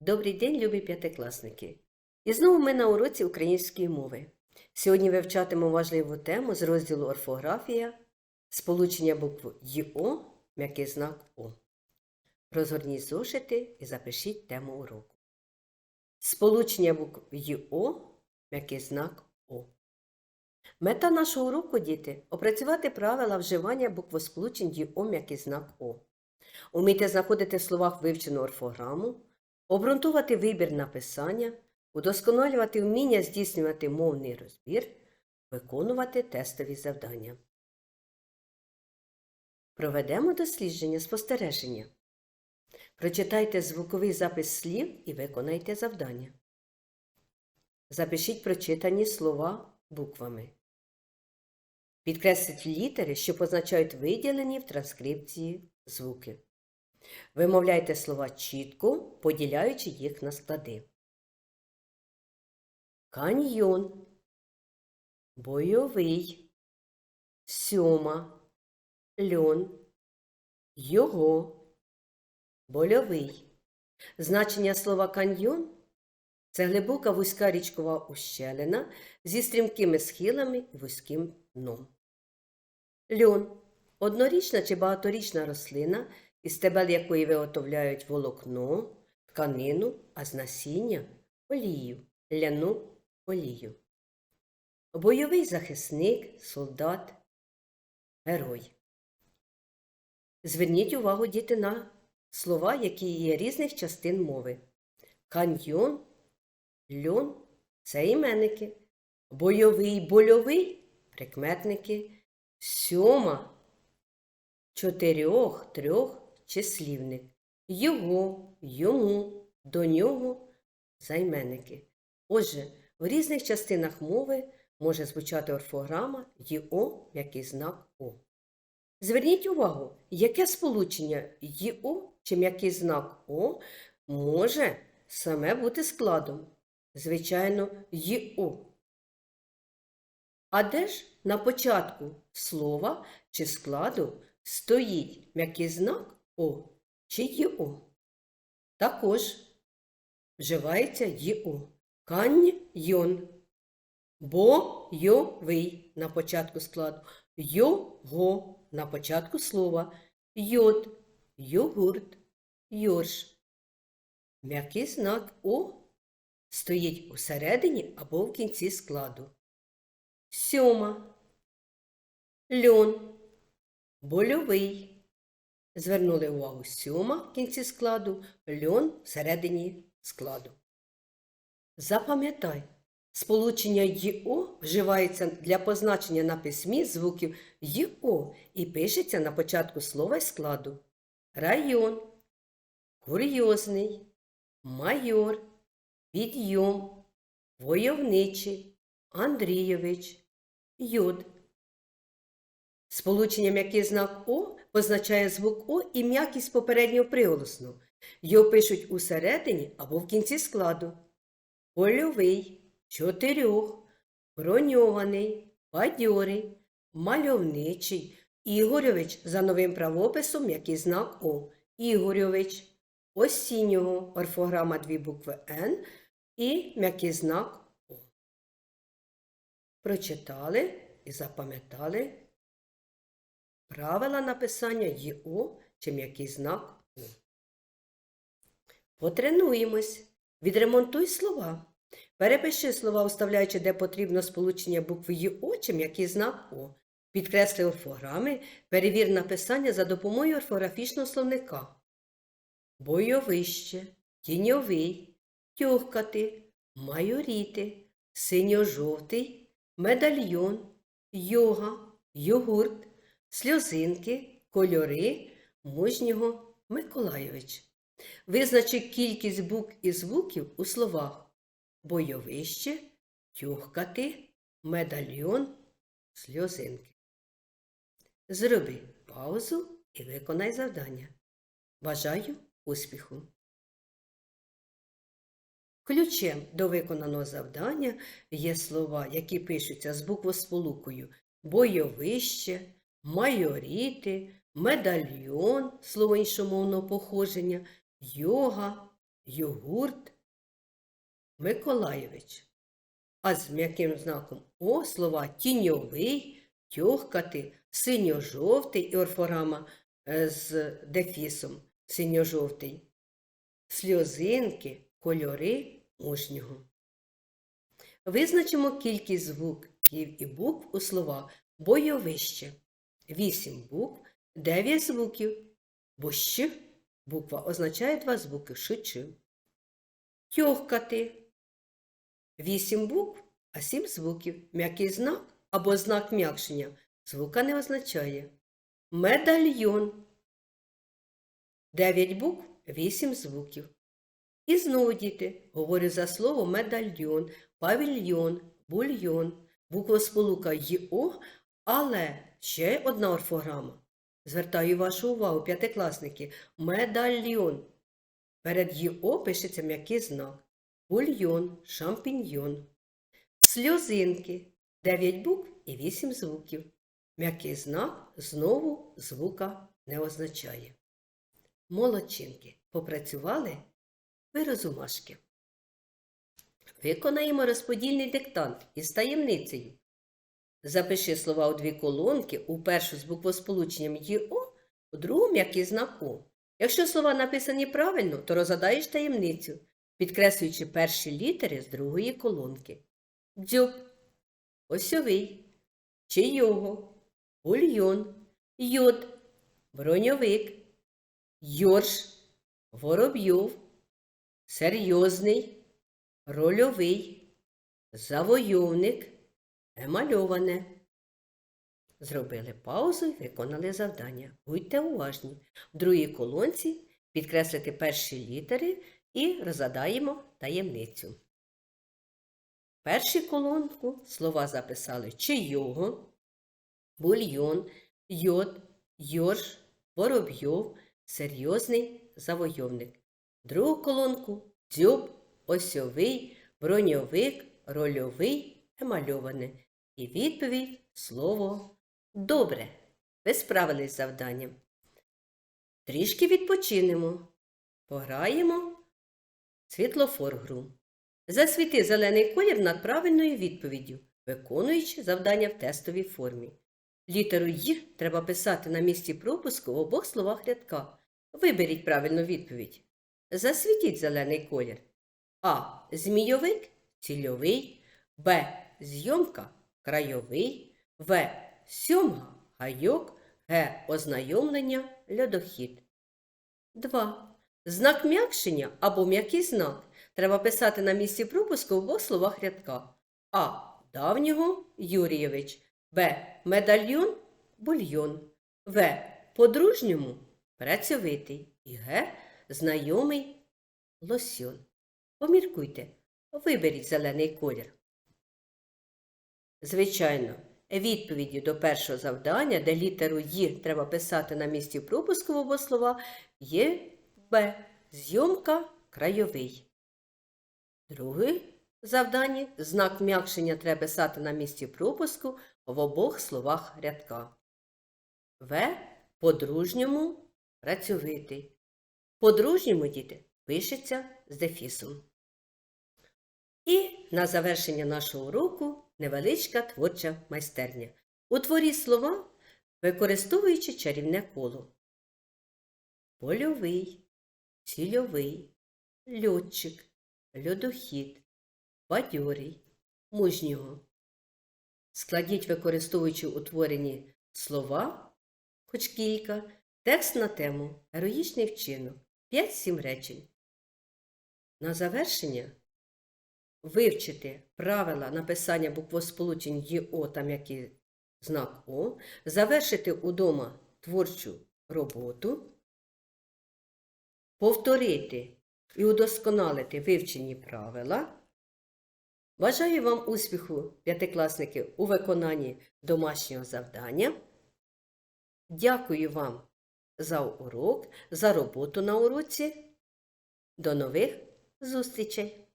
Добрий день, любі п'ятикласники! І знову ми на уроці української мови. Сьогодні вивчатимемо важливу тему з розділу орфографія, сполучення букв ЙО, м'який знак О. Розгорніть зошити і запишіть тему уроку. Сполучення букв ЙО, м'який знак О. Мета нашого уроку, діти, опрацювати правила вживання буквосполучень ЙО, м'який знак О. Умійте знаходити в словах вивчену орфограму, обґрунтувати вибір написання, удосконалювати вміння здійснювати мовний розбір, виконувати тестові завдання. Проведемо дослідження спостереження. Прочитайте звуковий запис слів і виконайте завдання. Запишіть прочитані слова буквами. Підкресліть літери, що позначають виділені в транскрипції звуки. Вимовляйте слова чітко, поділяючи їх на склади. Каньйон, бойовий, сьома, льон, його, больовий. Значення слова каньйон це глибока вузька річкова ущелина зі стрімкими схилами і вузьким дном. Льон однорічна чи багаторічна рослина, із стебел якої виготовляють волокно, тканину, а з насіння олію, ляну олію. Бойовий захисник, солдат, герой. Зверніть увагу, діти, на слова, які є різних частин мови. Каньйон, льон це іменники. Бойовий, больовий прикметники. Сьома чотирьох трьох числівник. Його, йому, до нього займенники. Отже, в різних частинах мови може звучати орфограма ЙО, який знак О. Зверніть увагу, яке сполучення ЙО чи м'який знак О може саме бути складом. Звичайно, ЙО. А де ж на початку слова чи складу стоїть м'який знак О чи ЄО? Також вживається ЄО. Каньйон. Бойовий на початку складу. Його на початку слова. Йод, йогурт, йорш. М'який знак О стоїть усередині або в кінці складу. Сьома. Льон. Больовий. Звернули увагу сьома в кінці складу, льон всередині складу. Запам'ятай, сполучення ЙО вживається для позначення на письмі звуків ЙО і пишеться на початку слова й складу. Район, курйозний, майор, підйом, войовничий, Андрійович, йод. Сполучення м'який знак О позначає звук О і м'якість попереднього приголосну. Його пишуть усередині або в кінці складу. Польовий, чотирьох, броньований, бадьорий, мальовничий, Ігорьович за новим правописом м'який знак О. Ігорьович, осіннього орфограма дві букви Н і м'який знак О. Прочитали і запам'ятали правила написання ЄО чи м'який знак О. Потренуємось. Відремонтуй слова. Перепиши слова, вставляючи, де потрібно сполучення букви ЄО чи м'який знак О. Підкресли орфограми, перевір написання за допомогою орфографічного словника. Бойовище, тіньовий, тьохкати, майоріти, синьо-жовтий, медальйон, йога, йогурт, сльозинки, кольори мужнього Миколайович. Визначи кількість букв і звуків у словах бойовище, тюхкати, медальйон, сльозинки. Зроби паузу і виконай завдання. Бажаю успіху! Ключем до виконаного завдання є слова, які пишуться з буквосполукою бойовище, майоріти, медальйон, слово іншомовного походження, йога, йогурт, Миколайович. А з м'яким знаком О слова тіньовий, тьохкати, синьо-жовтий і орфограма е, з дефісом синьо-жовтий, сльозинки, кольори мужнього. Визначимо кількість звуків і букв у слова бойовище. Вісім букв, дев'ять звуків, бо «щ» буква означає два звуки «ш», Тьохкати. Вісім букв, а сім звуків. М'який знак або знак м'якшення звука не означає. Медальйон. Дев'ять букв, вісім звуків. І знову, діти, говорю за слово медальйон, павільйон, бульйон, буквосполука ЙО, але ще одна орфограма. Звертаю вашу увагу, п'ятикласники, медальйон. Перед ЙО пишеться м'який знак. Бульйон, шампіньйон. Сльозинки. 9 букв і 8 звуків. М'який знак знову звука не означає. Молодчинки. Попрацювали? Ви розумашки. Виконаємо розподільний диктант із таємницею. Запиши слова у дві колонки, у першу з буквосполученням ЄО, у другу м'який знак О. Якщо слова написані правильно, то розгадаєш таємницю, підкреслюючи перші літери з другої колонки. Дзьоб, осьовий, чийого, бульйон, йод, броньовик, йорш, воробйов, серйозний, рольовий, завойовник, емальоване. Зробили паузу і виконали завдання. Будьте уважні. В другій колонці підкреслити перші літери і розгадаємо таємницю. В першій колонку слова записали чийого, бульйон, йод, йорш, воробйов, серйозний завойовник. Другу колонку дзьоб, осьовий, броньовик, рольовий, емальоване. І відповідь слово Добре, ви справились з завданням. Трішки відпочинемо. Пограємо світлофор гру. Засвіти зелений колір над правильною відповіддю, виконуючи завдання в тестовій формі. Літеру Й треба писати на місці пропуску в обох словах рядка. Виберіть правильну відповідь. Засвітіть зелений колір. А. Змійовик цільовий, Б. Зйомка крайовий, В. Сьомга гайок, Г. Ознайомлення льодохід. 2. Знак м'якшення або м'який знак треба писати на місці пропуску в обох словах рядка. А. Давнього Юрійович, Б. Медальйон бульйон, В. Подружньому працьовитий і Г. Знайомий лосьон. Поміркуйте, виберіть зелений колір. Звичайно, відповіді до першого завдання, де літеру «Й» треба писати на місці пропуску в обох слова, є Б. Зйомка крайовий. Друге завдання знак м'якшення треба писати на місці пропуску в обох словах рядка. В. Подружньому працьовитий. Подружньому діти пишеться з дефісом. І на завершення нашого уроку невеличка творча майстерня. Утворіть слова, використовуючи чарівне коло. Польовий, цільовий, льотчик, льодохід, бадьорий, мужнього. Складіть, використовуючи утворені слова, хоч кілька, текст на тему Героїчний вчинок 5-7 речень. На завершення вивчити правила написання буквосполучень ЄО та м'який знак О, завершити удома творчу роботу, повторити і удосконалити вивчені правила. Бажаю вам успіху, п'ятикласники, у виконанні домашнього завдання. Дякую вам за урок, за роботу на уроці. До нових зустрічей!